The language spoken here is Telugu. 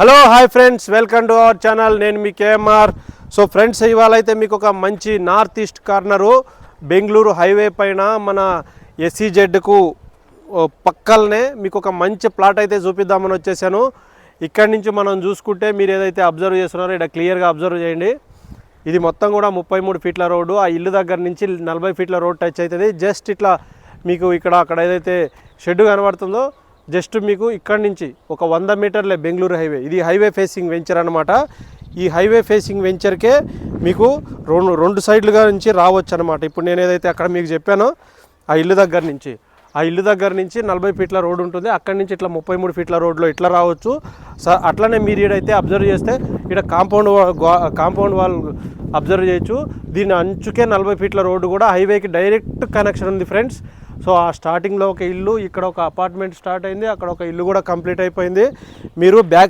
Hello hi friends welcome to our channel. నేను మీ కేఎంఆర్. సో ఫ్రెండ్స్ ఇవాళ అయితే మీకు ఒక మంచి north east corner Bengaluru highway పైన మన ఎస్సీజెడ్కు పక్కలనే మీకు ఒక మంచి ప్లాట్ అయితే చూపిద్దామని వచ్చేసాను. ఇక్కడి నుంచి మనం చూసుకుంటే మీరు ఏదైతే అబ్జర్వ్ చేస్తున్నారో ఇక్కడ క్లియర్గా అబ్జర్వ్ చేయండి. ఇది మొత్తం కూడా ముప్పై మూడు ఫీట్ల రోడ్డు. ఆ ఇల్లు దగ్గర నుంచి నలభై ఫీట్ల రోడ్ టచ్ అవుతుంది. జస్ట్ ఇట్లా మీకు ఇక్కడ అక్కడ ఏదైతే షెడ్ కనబడుతుందో జస్ట్ మీకు ఇక్కడి నుంచి ఒక వంద మీటర్లే బెంగళూరు హైవే. ఇది హైవే ఫేసింగ్ వెంచర్ అనమాట ఈ హైవే ఫేసింగ్ వెంచర్కే మీకు రెండు రెండు సైడ్లుగా నుంచి రావచ్చు అనమాట ఇప్పుడు నేను ఏదైతే అక్కడ మీకు చెప్పానో ఆ ఇల్లు దగ్గర నుంచి. ఆ ఇల్లు దగ్గర నుంచి నలభై ఫీట్ల రోడ్డు ఉంటుంది. అక్కడి నుంచి ఇట్లా ముప్పై మూడు ఫీట్ల రోడ్లో ఇట్లా రావచ్చు. స అట్లనే మీరు ఈడైతే అబ్జర్వ్ చేస్తే ఇక్కడ కాంపౌండ్ కాంపౌండ్ వాల్ అబ్జర్వ్ చేయొచ్చు. దీని అంచుకే నలభై ఫీట్ల రోడ్డు కూడా హైవేకి డైరెక్ట్ కనెక్షన్ ఉంది ఫ్రెండ్స్. సో ఆ స్టార్టింగ్లో ఒక ఇల్లు ఇక్కడ ఒక అపార్ట్మెంట్ స్టార్ట్ అయింది అక్కడ ఒక ఇల్లు కూడా కంప్లీట్ అయిపోయింది. మీరు బ్యాక్